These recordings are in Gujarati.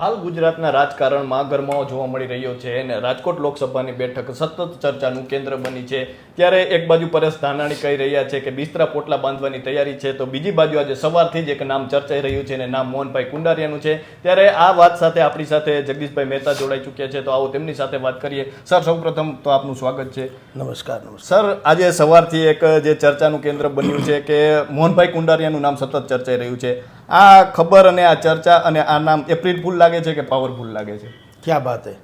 હાલ ગુજરાતના રાજકારણમાં ગરમાવો જોવા મળી રહ્યો છે અને રાજકોટ લોકસભાની બેઠક સતત ચર્ચાનું કેન્દ્ર બની છે. ત્યારે એક બાજુ પરેશ ધાનાણી કહી રહ્યા છે કે બિસ્તરા પોટલા બાંધવાની તૈયારી છે તો બીજી બાજુ આજે સવારથી જ એક નામ ચર્ચાઈ રહ્યું છે અને નામ મોહનભાઈ કુંડારિયાનું છે. ત્યારે આ વાત સાથે આપણી સાથે જગદીશભાઈ મહેતા જોડાઈ ચૂક્યા છે તો આવો તેમની સાથે વાત કરીએ. સર સૌપ્રથમ તો આપનું સ્વાગત છે. નમસ્કાર નમસ્કાર. સર આજે સવારથી એક જે ચર્ચાનું કેન્દ્ર બન્યું છે કે મોહનભાઈ કુંડારિયાનું નામ સતત ચર્ચાઈ રહ્યું છે. આ ખબર અને આ ચર્ચા અને આ નામ એપ્રિલ ફૂલ લાગે છે કે પાવરફુલ લાગે છે? ક્યાં વાત હે?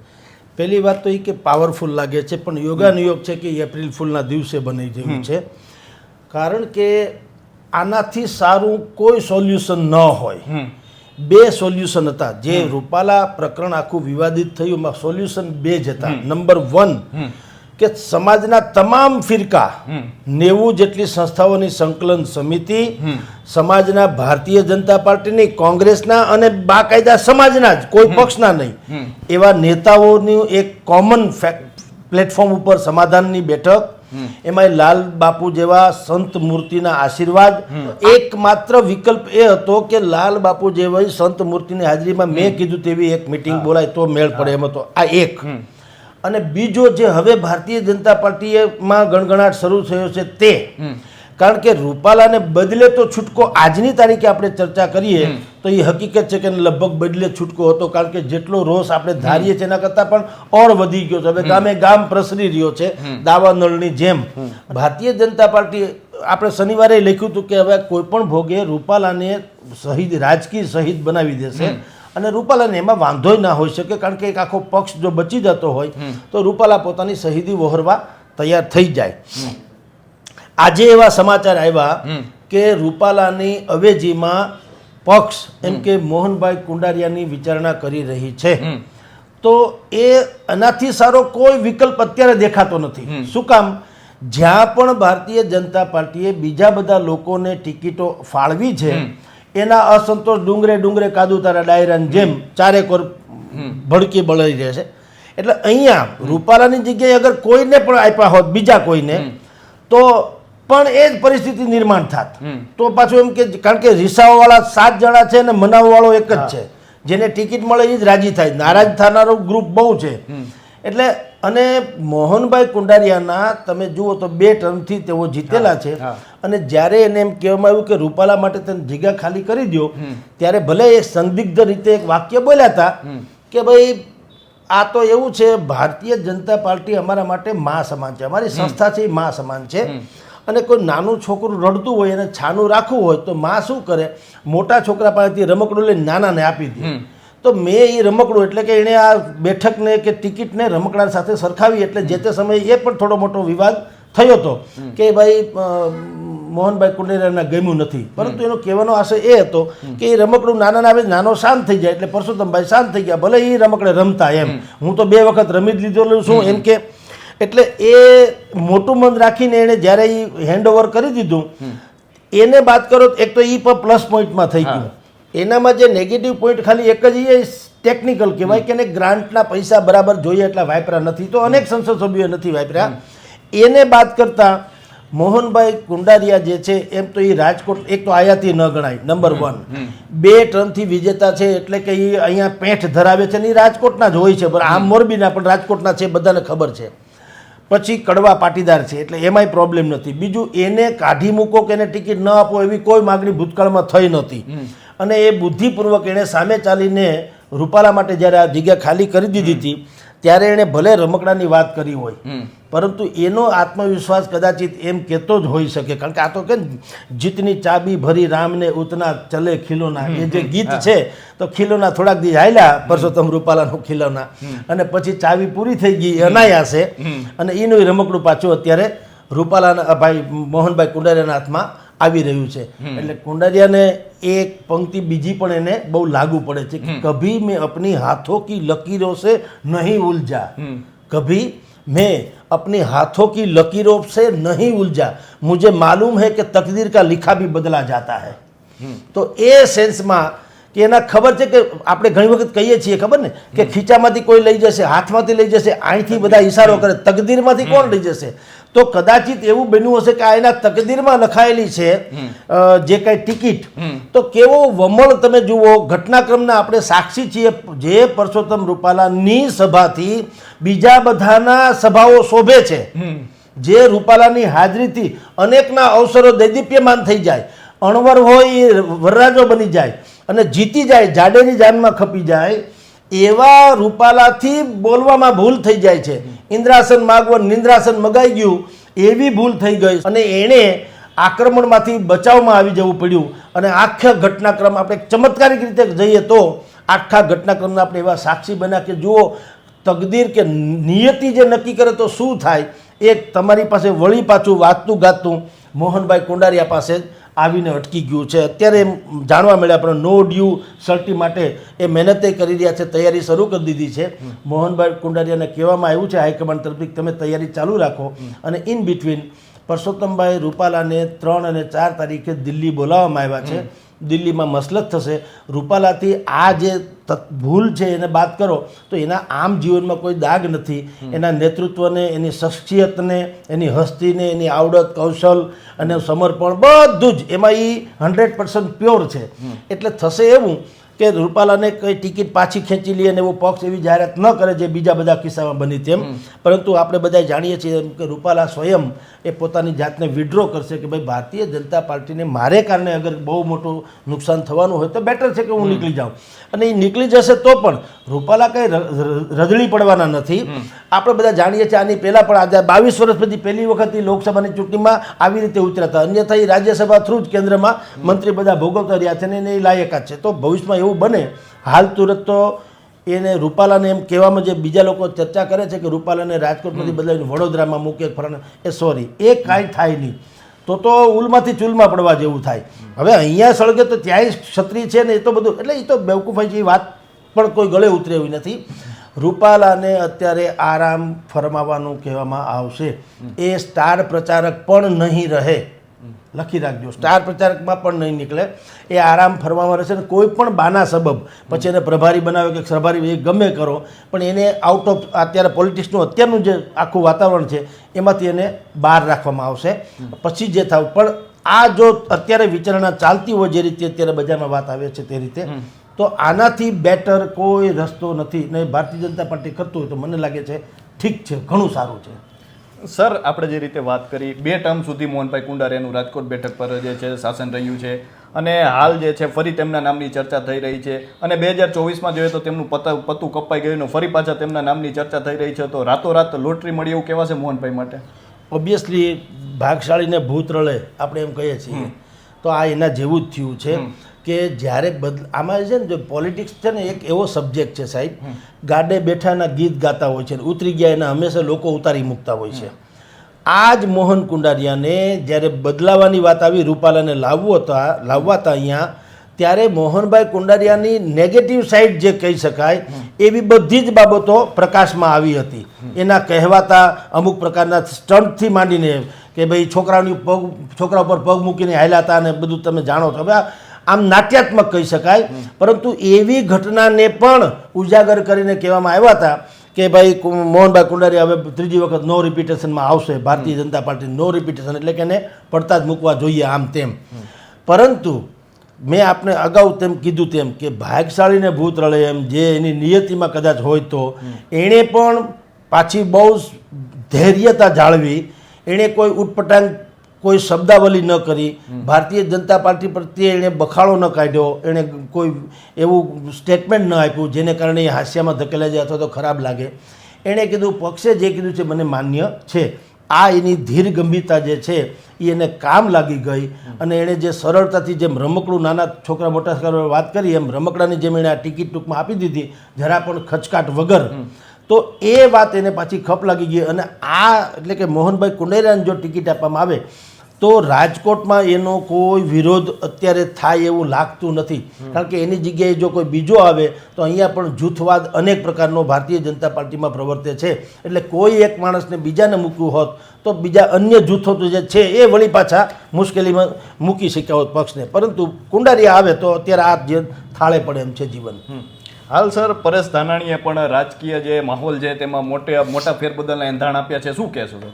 પહેલી વાત તો એ કે પાવરફુલ લાગે છે પણ યોગાનુયોગ છે કે એપ્રિલ ફૂલના દિવસે બની જેવું છે. કારણ કે આનાથી સારું કોઈ સોલ્યુશન ન હોય. બે સોલ્યુશન હતા. જે રૂપાલા પ્રકરણ આખું વિવાદિત થયું એમાં સોલ્યુશન બે જ હતા. નંબર વન કે સમાજના તમામ ફિરકા નેવું જેટલી સંસ્થાઓની સંકલન સમિતિ સમાજના ભારતીય જનતા પાર્ટીની કોંગ્રેસના અને બાકાયદા સમાજના જ કોઈ પક્ષના નહીં. એવા નેતાઓનું એક કોમન પ્લેટફોર્મ ઉપર સમાધાનની બેઠક. એમાં લાલ બાપુ જેવા સંત મૂર્તિના આશીર્વાદ. એકમાત્ર વિકલ્પ એ હતો કે લાલ બાપુ જેવા સંત મૂર્તિની હાજરીમાં મેં કીધું તેવી એક મિટિંગ બોલાય તો મેળ પડે એમ હતો. આ એક. અને બીજો જે હવે ભારતીય જનતા પાર્ટીમાં ગણગણાટ શરૂ થયો છે તે. કારણ કે રૂપાલાને બદલે તો છૂટકો આજની તારીખે આપણે ચર્ચા કરીએ તો એ હકીકત છે કે લગભગ બદલે છૂટકો હતો કારણ કે જેટલો રોષ આપણે ધારીએ છીએ એના કરતાં પણ ઓર વધી ગયો છે. હવે ગામે ગામ પ્રસરી રહ્યો છે દાવાનળની જેમ. ભારતીય જનતા પાર્ટી આપણે શનિવારે લખ્યું હતું કે હવે કોઈ પણ ભોગે રૂપાલાને શહીદ રાજકીય શહીદ બનાવી દેશે. અને રૂપાલાને એમાં વાંધોય ના હોઈ શકે કારણ કે એક આખો પક્ષ જો બચી જતો હોય તો રૂપાલા પોતાની શહીદી વહોરવા તૈયાર થઈ જાય. આજે એવા સમાચાર આવ્યા કે રૂપાલાની અવેજીમાં પક્ષ એમ કે મોહનભાઈ કુંડારિયાની વિચારણા કરી રહી છે. તો એ એનાથી સારો કોઈ વિકલ્પ અત્યારે દેખાતો નથી. શું કામ? જ્યાં પણ ભારતીય જનતા પાર્ટીએ બીજા બધા લોકોને ટિકિટો ફાળવી છે એના અસંતોષ ડુંગરે ડુંગરે કાદુ તારા ડાયરાની જેમ ચારેકોર ભડકી બળી રહેશે એટલે અહીંયા રૂપાલાની જગ્યાએ અગર કોઈને પણ આપ્યા હોત બીજા કોઈને તો પણ એ જ પરિસ્થિતિ નિર્માણ થાત. તો પાછું એમ કે કારણ કે રિસાવાવાળા સાત જણા છે ને મનાવવાળો એક જ છે. જેને ટિકિટ મળે એ જ રાજી થાય. નારાજ થનારું ગ્રુપ બહુ છે. એટલે અને મોહનભાઈ કુંડારિયાના તમે જુઓ તો બે ટર્મથી તેઓ જીતેલા છે. અને જ્યારે એને એમ કહેવામાં આવ્યું કે રૂપાલા માટે તમે જગ્યા ખાલી કરી દો ત્યારે ભલે એ સંદિગ્ધ રીતે એક વાક્ય બોલ્યા હતા કે ભાઈ આ તો એવું છે ભારતીય જનતા પાર્ટી અમારા માટે મા સમાન છે. અમારી સંસ્થા છે એ મા સમાન છે. અને કોઈ નાનું છોકરું રડતું હોય એને છાનું રાખવું હોય તો મા શું કરે? મોટા છોકરા પાસેથી રમકડું લઈને નાનાને આપી દે. તો મેં એ રમકડું એટલે કે એણે આ બેઠકને કે ટિકિટને રમકડા સાથે સરખાવી એટલે જે તે સમયે એ પણ થોડો મોટો વિવાદ થયો હતો કે ભાઈ મોહનભાઈ કુંડેરાના ગમ્યું નથી. પરંતુ એનો કહેવાનો આશય એ હતો કે એ રમકડું નાના આવે નાનો શાંત થઈ જાય એટલે પરસોત્તમભાઈ શાંત થઈ ગયા. ભલે એ રમકડે રમતા એમ. હું તો બે વખત રમી જ લીધેલું છું એમ કે એટલે એ મોટું મન રાખીને એણે જ્યારે એ હેન્ડ ઓવર કરી દીધું એને બાદ કરો એક તો એ પણ પ્લસ પોઈન્ટમાં થઈ ગયું. એનામાં જે નેગેટિવ પોઈન્ટ ખાલી એક જ એ ટેકનિકલ કહેવાય કે એને ગ્રાન્ટના પૈસા બરાબર જોઈએ એટલા વાપર્યા નથી. તો અનેક સંસદ સભ્યો નથી વાપર્યા. એને બાદ કરતા મોહનભાઈ કુંડારિયા જે છે એમ તો એ રાજકોટ એક તો આયાતી ન ગણાય નંબર વન બે ટર્મથી વિજેતા છે એટલે કે એ અહીંયા પેઠ ધરાવે છે ને એ રાજકોટના જ હોય છે બરાબર આમ મોરબીના પણ રાજકોટના છે બધાને ખબર છે. પછી કડવા પાટીદાર છે એટલે એમાંય પ્રોબ્લેમ નથી. બીજું એને કાઢી મૂકો કે એને ટિકિટ ન આપો એવી કોઈ માગણી ભૂતકાળમાં થઈ નહોતી. અને એ બુદ્ધિપૂર્વક એણે સામે ચાલીને રૂપાલા માટે જ્યારે આ જગ્યા ખાલી કરી દીધી હતી ત્યારે એણે ભલે રમકડાની વાત કરી હોય પરંતુ એનો આત્મવિશ્વાસ કદાચિત એમ કહેતો જ હોઈ શકે. કારણ કે આ તો કે જીતની ચાબી ભરી રામને ઉતના ચલે ખીલોના. એ જે ગીત છે તો ખીલોના થોડાક દી હાલ્યા પરસોત્તમ રૂપાલાનું ખીલોના. અને પછી ચાવી પૂરી થઈ ગઈ અનાયાસે. અને એનું રમકડું પાછું અત્યારે રૂપાલાના ભાઈ મોહનભાઈ કુંડારિયાના હાથમાં આવી રહ્યું છે એટલે કુંડારિયાને એક પંક્તિ બીજી પણ એને બહુ લાગુ પડે છે કે કભી મેં અપની હાથોं की લકીરોं से नहीं उलझा कभी मैं अपनी हाथों की लकीरों से नहीं उलझा मुझे मालूम है कि तकदीर का लिखा भी बदला जाता है તો એ સેન્સમાં કે એના ખબર છે કે આપણે ઘણી વખત કહીએ છીએ ખબર ને કે ખીચામાંથી કોઈ લઈ જશે હાથમાંથી લઈ જશે અહીંથી બધા ઈશારો કરે તકદીરમાંથી કોણ લઈ જશે તો કદાચિત એવું બન્યું હશે કે આ એના તકદીરમાં લખાયેલી છે જે કાંઈ ટિકિટ. તો કેવો વમળ તમે જુઓ ઘટનાક્રમના આપણે સાક્ષી છીએ જે પરસોત્તમ રૂપાલાની સભાથી બીજા બધાના સભાઓ શોભે છે. જે રૂપાલાની હાજરીથી અનેકના અવસરો દૈદીપ્યમાન થઈ જાય. અણવર હોય એ વરરાજો બની જાય. અને જીતી જાય જાડેની જાનમાં ખપી જાય. એવા રૂપાલાથી બોલવામાં ભૂલ થઈ જાય છે. ઇન્દ્રાસન માગવન નિંદ્રાસન મગાઈ ગયું, એવી ભૂલ થઈ ગઈ. અને એણે આક્રમણમાંથી બચાવમાં આવી જવું પડ્યું. અને આખા ઘટનાક્રમ આપણે ચમત્કારિક રીતે જઈએ તો આખા ઘટનાક્રમના આપણે એવા સાક્ષી બન્યા કે જુઓ, તકદીર કે નિયતિ જે નક્કી કરે તો શું થાય? એ તમારી પાસે વળી પાછું વાતતું ગાતું. મોહનભાઈ કુંડારિયા પાસે આવીને અટકી ગયું છે. અત્યારે જાણવા મળ્યા પણ નો ડ્યુ. સર્ટી માટે એ મહેનતે કરી રહ્યા છે. તૈયારી શરૂ કરી દીધી છે. મોહનભાઈ કુંડારિયાને કહેવામાં આવ્યું છે, હાઈકમાન્ડ તરફથી તમે તૈયારી ચાલુ રાખો. અને ઇન બિટવીન પરસોત્તમભાઈ રૂપાલાને ત્રણ અને ચાર તારીખે દિલ્હી બોલાવવામાં આવ્યા છે. દિલ્હીમાં મસલત થશે. રૂપાલાથી આ જે ભૂલ છે એને બાદ કરો તો એના આમ જીવનમાં કોઈ દાગ નથી. એના નેતૃત્વને એની શખ્સિયતને એની હસ્તીને એની આવડત કૌશલ અને સમર્પણ બધું જ એમાં એ હંડ્રેડ પર્સન્ટ પ્યોર છે. એટલે થશે એવું કે રૂપાલાને કઈ ટિકિટ પાછી ખેંચી લઈએ અને એવો પક્ષ એવી જાહેરાત ન કરે જે બીજા બધા કિસ્સામાં બની તેમ. પરંતુ આપણે બધા જાણીએ છીએ કે રૂપાલા સ્વયં એ પોતાની જાતને વિડ્રો કરશે કે ભાઈ ભારતીય જનતા પાર્ટીને મારે કારણે અગર બહુ મોટું નુકસાન થવાનું હોય તો બેટર છે કે હું નીકળી જાઉં. અને એ નીકળી જશે તો પણ રૂપાલા કંઈ ર- ર- પડવાના નથી. આપણે બધા જાણીએ છીએ આની પહેલાં પણ આજે બાવીસ વર્ષ પછી પહેલી વખત લોકસભાની ચૂંટણીમાં આવી રીતે ઉતર્યા હતા. અન્યથા એ રાજ્યસભા થ્રુ જ કેન્દ્રમાં મંત્રી બધા ભોગવતા રહ્યા છે અને એને એ લાયકાત છે. તો ભવિષ્યમાં એવું બને હાલ તુરત તો એને રૂપાલાને એમ કહેવામાં જે બીજા લોકો ચર્ચા કરે છે કે રૂપાલાને રાજકોટમાંથી બદલાવીને વડોદરામાં મૂકે ફરણ એ સોરી એ કાંઈ થાય નહીં. તો તો ઉલમાંથી ચૂલમાં પડવા જેવું થાય. હવે અહીંયા સળગે તો ત્યાંય ક્ષત્રિય છે ને એ તો બધું એટલે એ તો બેવકૂફાઈ જેવી વાત પણ કોઈ ગળે ઉતરે એવી નથી. રૂપાલાને અત્યારે આરામ ફરમાવવાનું કહેવામાં આવશે. એ સ્ટાર પ્રચારક પણ નહીં રહે. લખી રાખજો. સ્ટાર પ્રચારકમાં પણ નહીં નીકળે. એ આરામ ફરવામાં રહેશે ને કોઈ પણ બાના સબબ પછી એને પ્રભારી બનાવે કે પ્રભારી એ ગમે કરો પણ એને આઉટ ઓફ અત્યારે પોલિટિક્સનું અત્યારનું જે આખું વાતાવરણ છે એમાંથી એને બહાર રાખવામાં આવશે. પછી જે થાવ પણ આ જો અત્યારે વિચારણા ચાલતી હોય જે રીતે અત્યારે બજારમાં વાત આવે છે તે રીતે તો આનાથી બેટર કોઈ રસ્તો નથી. ને ભારતીય જનતા પાર્ટી કરતું હોય તો મને લાગે છે ઠીક છે ઘણું સારું છે. સર આપણે જે રીતે વાત કરી બે ટર્મ સુધી મોહનભાઈ કુંડારિયાનું રાજકોટ બેઠક પર જે છે શાસન રહ્યું છે અને હાલ જે છે ફરી તેમના નામની ચર્ચા થઈ રહી છે અને બે હજાર ચોવીસમાં જોઈએ તો તેમનું પત પતું કપાઈ ગયું ફરી પાછા તેમના નામની ચર્ચા થઈ રહી છે તો રાતોરાત લોટરી મળી એવું કહેવાશે મોહનભાઈ માટે? ઓબ્વિયસલી ભાગશાળીને ભૂત રળે આપણે એમ કહીએ છીએ. તો આ એના જેવું જ થયું છે. કે જ્યારે બદ આમાં છે ને જો પોલિટિક્સ છે ને એક એવો સબ્જેક્ટ છે સાહેબ. ગાડે બેઠાના ગીત ગાતા હોય છે ઉતરી ગયા એના હંમેશા લોકો ઉતારી મૂકતા હોય છે. આ જ મોહન કુંડારિયાને જ્યારે બદલાવાની વાત આવી, રૂપાલાને લાવવો હતા લાવવા હતા અહીંયા, ત્યારે મોહનભાઈ કુંડારિયાની નેગેટિવ સાઈડ જે કહી શકાય, એવી બધી જ બાબતો પ્રકાશમાં આવી હતી. એના કહેવાતા અમુક પ્રકારના સ્ટન્ટથી માંડીને કે ભાઈ છોકરાઓની પગ છોકરા ઉપર પગ મૂકીને હાલ્યા હતા અને બધું તમે જાણો છો. હવે આમ નાટ્યાત્મક કહી શકાય. પરંતુ એવી ઘટનાને પણ ઉજાગર કરીને કહેવામાં આવ્યા હતા કે ભાઈ મોહનભાઈ કુંડારી હવે ત્રીજી વખત નો રિપીટેશનમાં આવશે. ભારતીય જનતા પાર્ટી નો રિપીટેશન એટલે કે એને પડતા જ મૂકવા જોઈએ આમ તેમ. પરંતુ મેં આપને અગાઉ તેમ કીધું તેમ કે ભાગશાળીને ભૂત રળે એમ જે એની નિયતિમાં કદાચ હોય તો એણે પણ પાછી બહુ ધૈર્યતા જાળવી. એણે કોઈ ઉટપટાંગ કોઈ શબ્દાવલી ન કરી. ભારતીય જનતા પાર્ટી પ્રત્યે એણે બખાડો ન કાઢ્યો. એણે કોઈ એવું સ્ટેટમેન્ટ ન આપ્યું જેને કારણે એ હાસ્યામાં ધકેલા જાય અથવા તો ખરાબ લાગે. એણે કીધું, પક્ષે જે કીધું છે મને માન્ય છે. આ એની ધીર ગંભીરતા જે છે એ એને કામ લાગી ગઈ. અને એણે જે સરળતાથી જેમ રમકડું નાના છોકરા મોટા વાત કરી, એમ રમકડાની જેમ એણે આ ટિકિટ ટૂંકમાં આપી દીધી. જરા પણ ખચકાટ વગર. તો એ વાત એને પાછી ખપ લાગી ગઈ અને આ એટલે કે મોહનભાઈ કુંડેરાને જો ટિકિટ આપવામાં આવે તો રાજકોટમાં એનો કોઈ વિરોધ અત્યારે થાય એવું લાગતું નથી. કારણ કે એની જગ્યાએ જો કોઈ બીજો આવે તો અહીંયા પણ જૂથવાદ અનેક પ્રકારનો ભારતીય જનતા પાર્ટીમાં પ્રવર્તે છે. એટલે કોઈ એક માણસને બીજાને મૂક્યું હોત તો બીજા અન્ય જૂથો તો જે છે એ વળી પાછા મુશ્કેલીમાં મૂકી શક્યા હોત પક્ષને. પરંતુ કુંડારીયા આવે તો અત્યારે આ જે થાળે પડે એમ છે જીવન. હાલ સર પરેશ ધાનાણીએ પણ રાજકીય જે માહોલ છે તેમાં મોટે મોટા ફેરબદલના એંધાણ આપ્યા છે. શું કહેશો સર?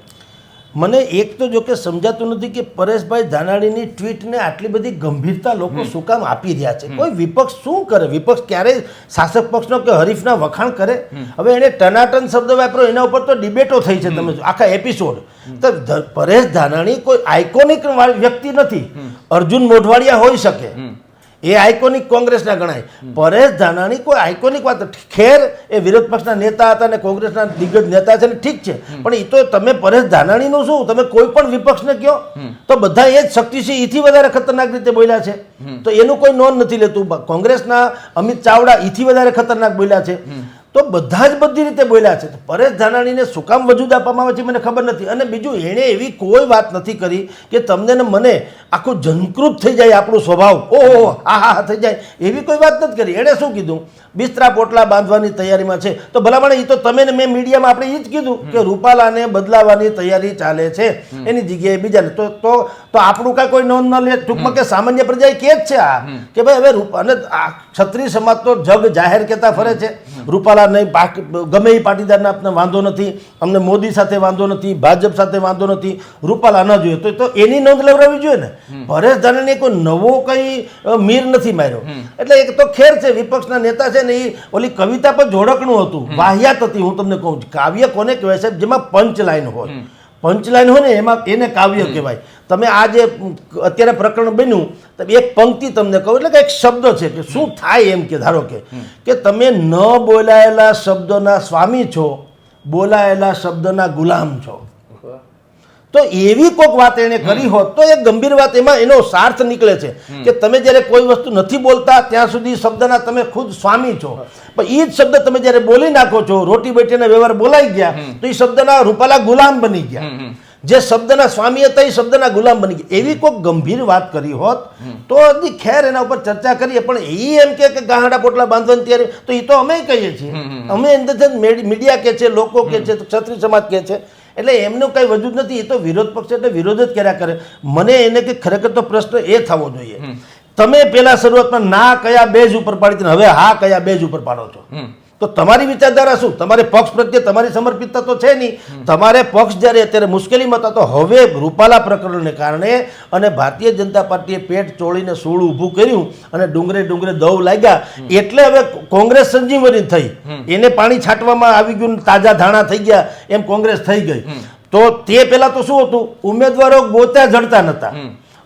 મને એક તો જો કે સમજાતું નથી કે પરેશભાઈ ધાનાણીની ટ્વીટને આટલી બધી ગંભીરતા લોકો શું કામ આપી રહ્યા છે? કોઈ વિપક્ષ શું કરે? વિપક્ષ ક્યારેય શાસક પક્ષનો કે હરીફના વખાણ કરે? હવે એણે ટનાટન શબ્દ વાપર્યો એના ઉપર તો ડિબેટો થઈ છે તમે આખા એપિસોડ. તો પરેશ ધાનાણી કોઈ આઇકોનિક વ્યક્તિ નથી. અર્જુન મોઢવાડિયા હોઈ શકે. એ આઇકોનિક કોંગ્રેસના ગણાય. પરેશ ધાનાણી કોઈ આઇકોનિક વાત ખેર એ વિરોધ પક્ષના નેતા હતા અને કોંગ્રેસના દિગ્ગજ નેતા છે ને ઠીક છે. પણ એ તો તમે પરેશ ધાનાણીનું શું? તમે કોઈ પણ વિપક્ષને કહો તો બધા એ જ શક્તિસિંહ એથી વધારે ખતરનાક રીતે બોલ્યા છે. તો એનું કોઈ નોંધ નથી લેતું. કોંગ્રેસના અમિત ચાવડા એથી વધારે ખતરનાક બોલ્યા છે. તો બધા જ બધી રીતે બોલ્યા છે. પરેશ ધાનાણીને શું કામ વજૂદ આપવામાં આવે છે મને ખબર નથી. અને બીજું એણે એવી કોઈ વાત નથી કરી કે તમને ને મને આખું જનકૃત થઈ જાય આપણો સ્વભાવ. ઓહો હા હા થઈ જાય. એવી કોઈ વાત નથી કરી. એણે શું કીધું? બિસ્તરા પોટલા બાંધવાની તૈયારીમાં છે. તો ભલામણ એ તો તમે ને મેં મીડિયામાં આપણે એ જ કીધું કે રૂપાલાને બદલાવાની તૈયારી ચાલે છે. એની જગ્યાએ બીજાને. તો તો તો આપણું કાંઈ કોઈ નોંધ ન લે. ટૂંકમાં કે સામાન્ય પ્રજાએ કે જ છે આ. કે ભાઈ હવે રૂપા અને આ ક્ષત્રિય સમાજ તો જગ જાહેર કહેતા ફરે છે. રૂપાલા નહીં ગમે એ પાટીદારને આપને વાંધો નથી અમને મોદી સાથે વાંધો નથી ભાજપ સાથે વાંધો નથી રૂપાલા ન જોઈએ. તો તો એની નોંધ લેવડાવવી જોઈએ ને? પરેશ ધાનાણીએ કોઈ નવો કંઈ મીર નથી માર્યો. એટલે એક તો ખેર છે વિપક્ષના નેતા છે ને એ ઓલી કવિતા પર જોડકણું હતું. વાહિયાત હતી હું તમને કહું કાવ્ય કોને કહેવાય સાહેબ? જેમાં પંચ લાઈન હોય પંચલાઈન હોય ને એમાં એને કાવ્ય કહેવાય. તમે આ જે અત્યારે પ્રકરણ બન્યું તો એક પંક્તિ તમને કહું એટલે કે એક શબ્દ છે કે શું થાય એમ કે ધારો કે કે તમે ન બોલાયેલા શબ્દોના સ્વામી છો બોલાયેલા શબ્દના ગુલામ છો. તો એવી કોઈક વાત એને કરી હોત તો એ ગંભીર વાત એમાં એનો સાર્થ નીકળે છે કે તમે જ્યારે કોઈ વસ્તુ નથી બોલતા ત્યાં સુધી શબ્દના તમે ખુદ સ્વામી છો. પણ એ જ શબ્દ તમે જ્યારે બોલી નાખો છો રોટી બેટીના વ્યવહાર બોલાઈ ગયા તો એ શબ્દના રૂપાલા ગુલામ બની ગયા. જે શબ્દના સ્વામી હતા એ શબ્દના ગુલામ બની ગયા. એવી કોઈક ગંભીર વાત કરી હોત તો હજી ખેર એના ઉપર ચર્ચા કરીએ. પણ એ એમ કે ગાહડા પોટલા બાંધવાની ત્યારે તો એ તો અમે કહીએ છીએ. અમે અંદર મીડિયા કે છે લોકો કે છે ક્ષત્રિય સમાજ કે છે એટલે એમનું કંઈ વજૂદ નથી એ તો વિરોધ પક્ષ એટલે વિરોધ જ કર્યા કરે. મને એને કે ખરેખર તો પ્રશ્ન એ થવો જોઈએ. તમે પેલા શરૂઆતમાં ના કયા બેજ ઉપર પાડી હવે હા કયા બેજ ઉપર પાડો છો? તો તમારી વિચારધારા શું? તમારે પક્ષ પ્રત્યે તમારી સમર્પિતતા તો છે નહીં. તમારે પક્ષ જ્યારે અત્યારે મુશ્કેલીમાં હતા તો હવે રૂપાલા પ્રકરણને કારણે અને ભારતીય જનતા પાર્ટીએ પેટ ચોળીને સૂળ ઊભું કર્યું અને ડુંગરે ડુંગરે દવ લાગ્યા. એટલે હવે કોંગ્રેસ સંજીવની થઈ. એને પાણી છાંટવામાં આવી ગયું તાજા ધાણા થઈ ગયા. એમ કોંગ્રેસ થઈ ગઈ. તો તે પહેલાં તો શું હતું? ઉમેદવારો ગોતા જડતા નહોતા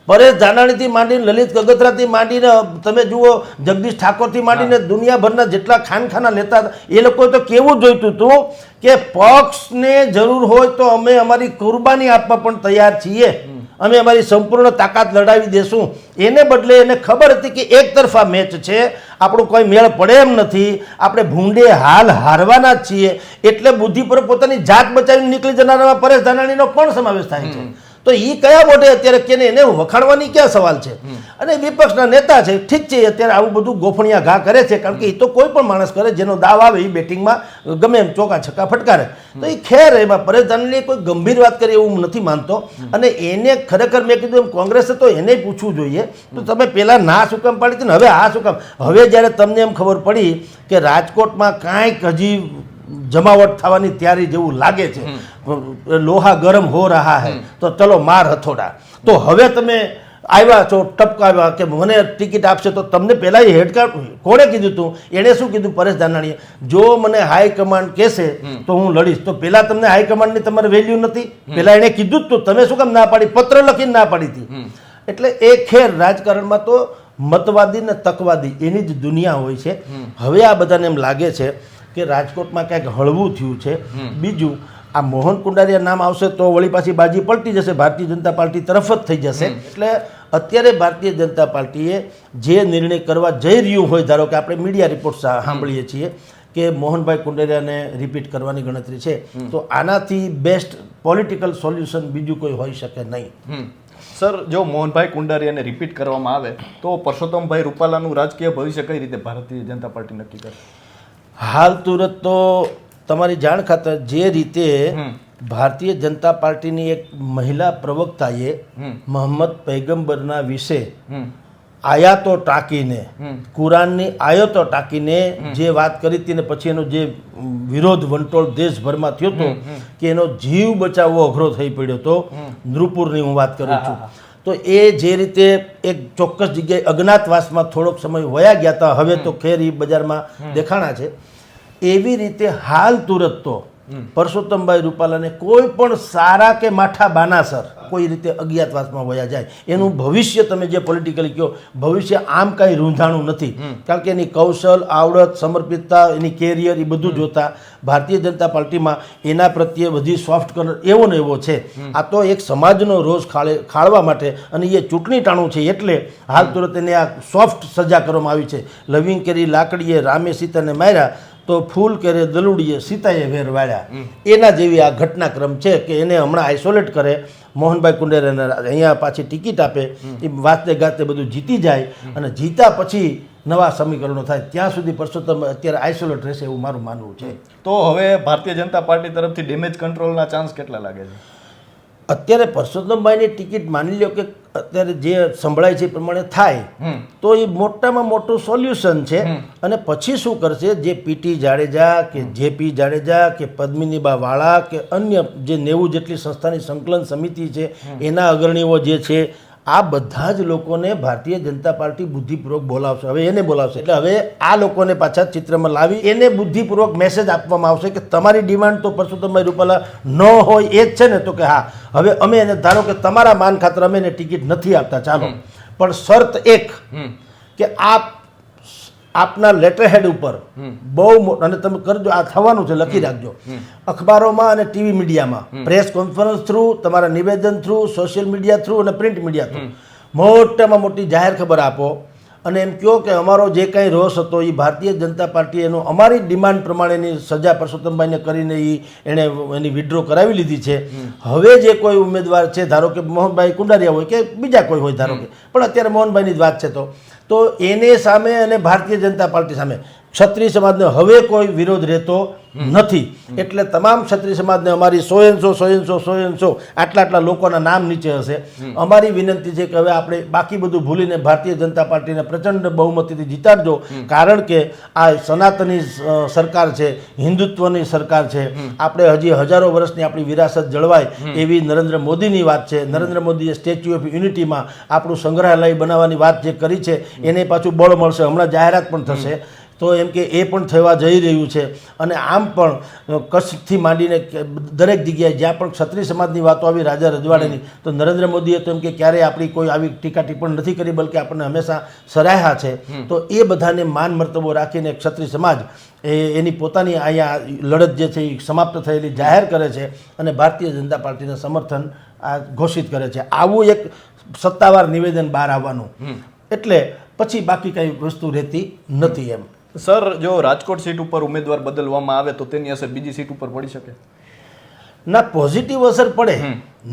પરેશ ધાનાણીથી માંડીને લલિત કગથરાથી માંડીને તમે જુઓ જગદીશ ઠાકોરથી માંડીને દુનિયાભરના જેટલા ખાનખાના લેતા હતા એ લોકોએ તો કેવું જોઈતું હતું કે પક્ષને જરૂર હોય તો અમે અમારી કુરબાની આપવા પણ તૈયાર છીએ. અમે અમારી સંપૂર્ણ તાકાત લડાવી દેશું. એને બદલે એને ખબર હતી કે એક તરફા મેચ છે. આપણું કોઈ મેળ પડે એમ નથી. આપણે ભૂંડે હાલ હારવાના જ છીએ. એટલે બુદ્ધિ પર પોતાની જાત બચાવીને નીકળી જનારામાં પરેશ ધાનાણીનો પણ સમાવેશ થાય છે? તો એ કયા મોઢે અત્યારે કે એને વખાણવાની ક્યાં સવાલ છે? અને વિપક્ષના નેતા છે ઠીક છે અત્યારે આવું બધું ગોફણિયા ઘા કરે છે કારણ કે એ તો કોઈ પણ માણસ કરે જેનો દાવ આવે એ બેટિંગમાં ગમે એમ ચોકા છક્કા ફટકારે. તો એ ખેર એમાં પરેશ કોઈ ગંભીર વાત કરી એવું નથી માનતો. અને એને ખરેખર મેં કીધું એમ કોંગ્રેસે તો એને પૂછવું જોઈએ. તો તમે પહેલાં ના શું કામ પાડી હતી ને હવે આ શું કામ હવે જ્યારે તમને એમ ખબર પડી કે રાજકોટમાં કાંઈક હજી જમાવટ થવાની તૈયારી જેવું લાગે છે. લોહા ગરમ હો રહા હૈ તો ચલો માર હથોડા. તો હવે તમે આવ્યા છો ટપકાવ્યા કે મને ટિકિટ આપશે તો તમને પહેલાં એ હેડકાર કોણે કીધું હતું એણે શું કીધું? પરેશ ધાનાણીએ. જો મને હાઈકમાન્ડ કહેશે તો હું લડીશ. તો પહેલાં તમને હાઈકમાન્ડની તમારે વેલ્યુ નથી. પહેલાં એણે કીધું જ તું તમે શું કામ ના પાડી? પત્ર લખીને ના પાડી હતી. એટલે એ ખેર રાજકારણમાં તો મતવાદી ને તકવાદી એની જ દુનિયા હોય છે. હવે આ બધાને એમ લાગે છે કે રાજકોટમાં ક્યાંક હળવું થયું છે. બીજું આ મોહન કુંડારિયા નામ આવશે તો વળી પાછી બાજી પલટી જશે ભારતીય જનતા પાર્ટી તરફ જ થઈ જશે. એટલે અત્યારે ભારતીય જનતા પાર્ટીએ જે નિર્ણય કરવા જઈ રહ્યું હોય ધારો કે આપણે મીડિયા રિપોર્ટ સાંભળીએ છીએ કે મોહનભાઈ કુંડારિયાને રિપીટ કરવાની ગણતરી છે તો આનાથી બેસ્ટ પોલિટિકલ સોલ્યુશન બીજું કોઈ હોઈ શકે નહીં. સર જો મોહનભાઈ કુંડારિયાને રિપીટ કરવામાં આવે તો પરસોત્તમભાઈ રૂપાલાનું રાજકીય ભવિષ્ય કઈ રીતે ભારતીય જનતા પાર્ટી નક્કી કરે હાલ તુરત તો તમારી જાણ ખાતર જે રીતે ભારતીય જનતા પાર્ટીની એક મહિલા પ્રવક્તાએ મોહમ્મદ પૈગંબરના વિશે આયાતો ટાંકીને કુરાનની આયાતો ટાંકીને જે વાત કરી હતી ને પછી એનો જે વિરોધ વંટોળ દેશભરમાં થયો હતો કે એનો જીવ બચાવવો અઘરો થઈ પડ્યો હતો. નૃપુરની હું વાત કરું છું. તો એ જે રીતે એક ચોક્કસ જગ્યાએ અજ્ઞાતવાસમાં થોડોક સમય વયા ગયા હતા હવે તો ખેર એ બજારમાં દેખાણા છે. એવી રીતે હાલ તુરત તો પરસોત્તમભાઈ રૂપાલાને કોઈ પણ સારા કે માઠા બાનાસર કોઈ રીતે અજ્ઞાતવાસમાં વયા જાય. એનું ભવિષ્ય તમે જે પોલિટિકલી કહો ભવિષ્ય આમ કાંઈ રૂંધાણું નથી. કારણ કે એની કૌશલ આવડત સમર્પિતતા એની કેરિયર એ બધું જોતા ભારતીય જનતા પાર્ટીમાં એના પ્રત્યે બધી સોફ્ટ કર્નર એવો ને એવો છે. આ તો એક સમાજનો રોષ ખાળે ખાળવા માટે અને એ ચૂંટણી ટાણું છે એટલે હાલ તુરત એને આ સોફ્ટ સજા કરવામાં આવી છે. લવિંગ કેરી લાકડીએ રામે સીતાને માર્યા તો ફૂલ કેરે દલુડીએ સીતાએ વેર વાળ્યા. એના જેવી આ ઘટનાક્રમ છે કે એને હમણાં આઇસોલેટ કરે, મોહનભાઈ કુંડેરાને અહીંયા પાછી ટિકિટ આપે, એ વાતે ગાતે બધું જીતી જાય અને જીતા પછી નવા સમીકરણો થાય. ત્યાં સુધી પરસોત્તમ અત્યારે આઇસોલેટ રહેશે એવું મારું માનવું છે. તો હવે ભારતીય જનતા પાર્ટી તરફથી ડેમેજ કંટ્રોલના ચાન્સ કેટલા લાગે છે? અત્યારે પરસોત્તમભાઈની ટિકિટ માની લો કે અત્યારે જે સંભળાય છે એ પ્રમાણે થાય તો એ મોટામાં મોટું સોલ્યુશન છે અને પછી શું કરશે? જે પીટી જાડેજા કે જેપી જાડેજા કે પદ્મિનીબા વાળા કે અન્ય જે નેવું જેટલી સંસ્થાની સંકલન સમિતિ છે એના અગ્રણીઓ જે છે આ બધા જ લોકોને ભારતીય જનતા પાર્ટી બુદ્ધિપૂર્વક બોલાવશે. હવે એને બોલાવશે. એટલે હવે આ લોકોને પાછા ચિત્રમાં લાવી એને બુદ્ધિપૂર્વક મેસેજ આપવામાં આવશે કે તમારી ડિમાન્ડ તો પરસોત્તમભાઈ રૂપાલા ન હોય એ જ છે ને? તો કે હા. હવે અમે એને ધારો કે તમારા માન ખાતર અમે એને ટિકિટ નથી આપતા. ચાલો. પણ શરત એક કે આપ આપના લેટર હેડ ઉપર બહુ અને તમે કરજો આ થવાનું છે લખી રાખજો. અખબારોમાં અને ટીવી મીડિયામાં પ્રેસ કોન્ફરન્સ થ્રુ તમારા નિવેદન થ્રુ સોશિયલ મીડિયા થ્રુ અને પ્રિન્ટ મીડિયા થ્રુ મોટામાં મોટી જાહેર ખબર આપો અને એમ કહો કે અમારો જે કાંઈ રોષ હતો એ ભારતીય જનતા પાર્ટી એનો અમારી ડિમાન્ડ પ્રમાણેની સજા પરસોત્તમભાઈને કરીને એ એણે એની વિડ્રો કરાવી લીધી છે. હવે જે કોઈ ઉમેદવાર છે ધારો કે મોહનભાઈ કુંડારિયા હોય કે બીજા કોઈ હોય ધારો કે. પણ અત્યારે મોહનભાઈની જ વાત છે તો. તો એને સામે અને ભારતીય જનતા પાર્ટી સામે. ક્ષત્રિય સમાજને હવે કોઈ વિરોધ રહેતો નથી. એટલે તમામ ક્ષત્રિય સમાજને અમારી સો એનસો સો એનસો સો એનસો આટલા આટલા લોકોના નામ નીચે હશે. અમારી વિનંતી છે કે હવે આપણે બાકી બધું ભૂલીને ભારતીય જનતા પાર્ટીને પ્રચંડ બહુમતીથી જીતાડજો. કારણ કે આ સનાતની સરકાર છે હિન્દુત્વની સરકાર છે. આપણે હજી હજારો વર્ષની આપણી વિરાસત જળવાય એવી નરેન્દ્ર મોદીની વાત છે. નરેન્દ્ર મોદીએ સ્ટેચ્યુ ઓફ યુનિટીમાં આપણું સંગ્રહાલય બનાવવાની વાત જે કરી છે એને પાછું બળ મળશે. હમણાં જાહેરાત પણ થશે. તો એમ કે એ પણ થવા જઈ રહ્યું છે. અને આમ પણ કચ્છથી માંડીને દરેક જગ્યાએ જ્યાં પણ ક્ષત્રિય સમાજની વાતો આવી રાજા રજવાડાની તો નરેન્દ્ર મોદીએ તો એમ કે ક્યારેય આપણી કોઈ આવી ટીકા ટિપ્પણ નથી કરી બલકે આપણને હંમેશા સરાહ્યા છે. તો એ બધાને માન મર્તબો રાખીને ક્ષત્રિય સમાજ એ એની પોતાની અહીંયા લડત જે છે એ સમાપ્ત થયેલી જાહેર કરે છે અને ભારતીય જનતા પાર્ટીને સમર્થન આ ઘોષિત કરે છે. આવું એક સત્તાવાર નિવેદન બહાર આવવાનું. એટલે પછી બાકી કઈ વસ્તુ રહેતી નથી એમ. સર જો રાજકોટ સીટ ઉપર ઉમેદવાર બદલવામાં આવે તો તેની અસર બીજી સીટ ઉપર પડી શકે? ના પોઝિટિવ અસર પડે.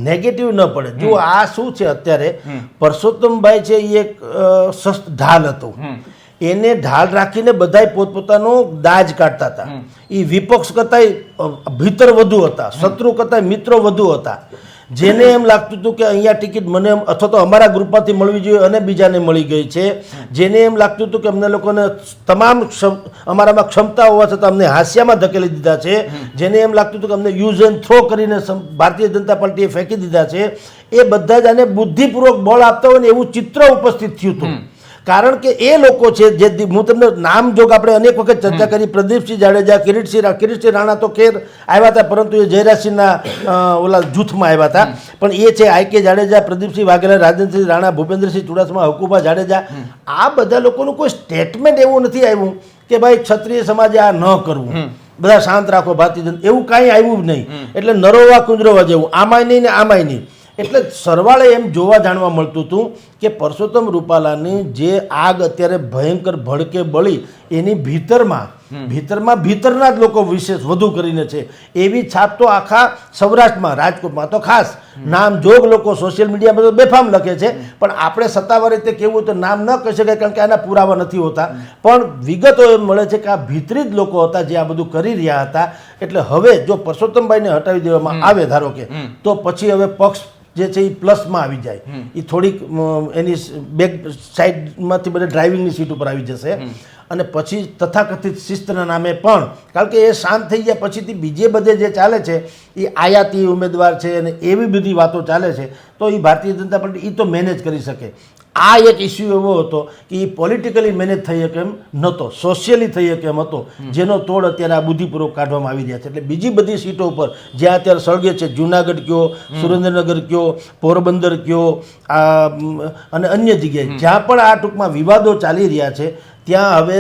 નેગેટિવ ન પડે. જો આ શું છે અત્યારે? પરસોત્તમભાઈ છે એ એક સસ્ત ઢાલ હતો. એને ઢાલ રાખીને બધાય પોતપોતાનો દાજ કાઢતા હતા. એ વિપક્ષ કરતાંય ભીતર વધુ હતા. શત્રુ કરતાંય મિત્રો વધુ હતા. જેને એમ લાગતું હતું કે અહીંયા ટિકિટ મને અથવા તો અમારા ગ્રુપમાંથી મળવી જોઈએ અને બીજાને મળી ગઈ છે. જેને એમ લાગતું હતું કે અમને લોકોને તમામ અમારામાં ક્ષમતા હોવા છતાં અમને હાસ્યામાં ધકેલી દીધા છે. જેને એમ લાગતું હતું કે અમને યુઝ એન્ડ થ્રો કરીને ભારતીય જનતા પાર્ટીએ ફેંકી દીધા છે. એ બધા જ આને બુદ્ધિપૂર્વક બળ આપતા હોય ને એવું ચિત્ર ઉપસ્થિત થયું હતું. કારણ કે એ લોકો છે જે હું તમને નામ જોગ આપણે અનેક વખત ચર્ચા કરી. પ્રદીપસિંહ જાડેજા કિરીટસિંહ કિરીટસિંહ રાણા તો ખેર આવ્યા હતા પરંતુ એ જયરાજસિંહના ઓલા જૂથમાં આવ્યા હતા. પણ એ છે આઈ કે જાડેજા પ્રદીપસિંહ વાઘેલા રાજેન્દ્રસિંહ રાણા ભૂપેન્દ્રસિંહ ચુડાસમા હકુબા જાડેજા આ બધા લોકોનું કોઈ સ્ટેટમેન્ટ એવું નથી આવ્યું કે ભાઈ ક્ષત્રિય સમાજે આ ન કરવું. બધા શાંત રાખો ભારતીય જનતા એવું કાંઈ આવ્યું જ નહીં. એટલે નરોવા કુંજરોવા જેવું. આમાંય નહીં ને આમાંય નહીં. એટલે સરવાળે એમ જોવા જાણવા મળતું હતું કે પરસોત્તમ રૂપાલાની જે આગ અત્યારે ભયંકર ભડકે બળી એની ભીતરમાં ભીતરમાં ભીતરના જ લોકો વિશેષ વધુ કરીને છે. એવી છાપ તો આખા સૌરાષ્ટ્રમાં રાજકોટમાં. તો ખાસ નામ જોગ લોકો સોશિયલ મીડિયામાં તો બેફામ લખે છે. પણ આપણે સત્તાવાર રીતે કેવું તો નામ ન કહી શકાય કારણ કે આના પુરાવા નથી હોતા. પણ વિગતો એમ મળે છે કે આ ભીતરી જ લોકો હતા જે આ બધું કરી રહ્યા હતા. એટલે હવે જો પરસોત્તમભાઈને હટાવી દેવામાં આવે ધારો કે તો પછી હવે પક્ષ જે છે એ પ્લસમાં આવી જાય. એ થોડીક એની બેક સાઈડમાંથી બધા ડ્રાઇવિંગની સીટ ઉપર આવી જશે. અને પછી તથાકથિત શિસ્તના નામે પણ કારણ કે એ શાંત થઈ ગયા પછીથી બીજે બધે જે ચાલે છે એ આયાતી ઉમેદવાર છે અને એવી બધી વાતો ચાલે છે તો એ ભારતીય જનતા પાર્ટી એ તો મેનેજ કરી શકે. આ એક ઇસ્યુ એવો હતો કે એ પોલિટિકલી મેનેજ થઈ શકે એમ નહોતો સોશિયલી થઈ શકે એમ હતો. જેનો તોડ અત્યારે આ બુદ્ધિપૂર્વક કાઢવામાં આવી રહ્યા છે. એટલે બીજી બધી સીટો ઉપર જ્યાં અત્યારે સળગે છે જુનાગઢ કયો સુરેન્દ્રનગર કયો પોરબંદર કયો આ અને અન્ય જગ્યાએ જ્યાં પણ આ ટૂંકમાં વિવાદો ચાલી રહ્યા છે ત્યાં હવે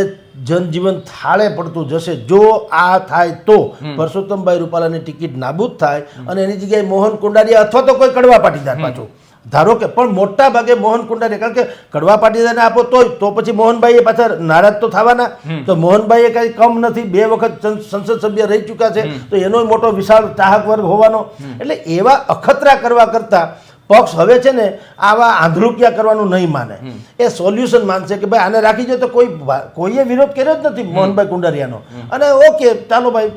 જનજીવન થાળે પડતું જશે. જો આ થાય તો પરસોત્તમભાઈ રૂપાલાની ટિકિટ નાબૂદ થાય અને એની જગ્યાએ મોહન કુંડારિયા અથવા તો કોઈ કડવા પાટીદાર પાછું. ધારો કે પણ મોટા ભાગે મોહન કુંડારિયા કારણ કે કડવા પાટીદારને આપો તોય તો પછી મોહનભાઈ એ પાછા નારાજ તો થવાના. તો મોહનભાઈ એ કઈ કમ નથી બે વખત સંસદ સભ્ય રહી ચૂક્યા છે તો એનો મોટો વિશાળ ચાહક વર્ગ હોવાનો. એટલે એવા અખતરા કરવા કરતા પક્ષ હવે છે ને આવા આંધળુકિયા કરવાનું નહીં માને. એ સોલ્યુશન માનશે કે ભાઈ આને રાખી જાય તો કોઈ કોઈએ વિરોધ કર્યો જ નથી મોહનભાઈ કુંડારિયાનો. અને ઓકે ચાલો ભાઈ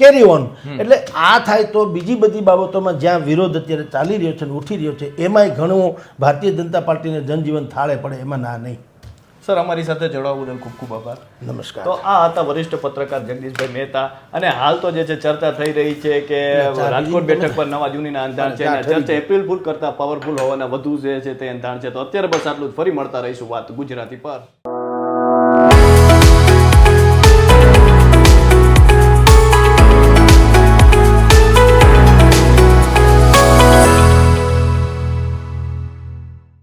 કેરી ઓન એટલે આ થાય તો બીજી બધી બાબતોમાં જ્યાં વિરોધ અત્યારે ચાલી રહ્યો છે અને ઉઠી રહ્યો છે એમાંય ઘણું ભારતીય જનતા પાર્ટીને જનજીવન થાળે પડે એમાં ના નહીં. સર અમારી સાથે જોડાવા બદલ ખૂબ ખૂબ આભાર. નમસ્કાર. તો આ હતા વરિષ્ઠ પત્રકાર જગદીશભાઈ મહેતા અને હાલ તો જે છે ચર્ચા થઈ રહી છે કે રાજકોટ બેઠક પર નવા જૂનીના અંધાણ છે ચર્ચા એપ્રિલ ફૂલ કરતા પાવરફુલ હોવાના વધુ જે છે તે અંધાણ છે. તો અત્યારે બસ આટલું જ. ફરી મળતા રહીશું વાત ગુજરાતી પર.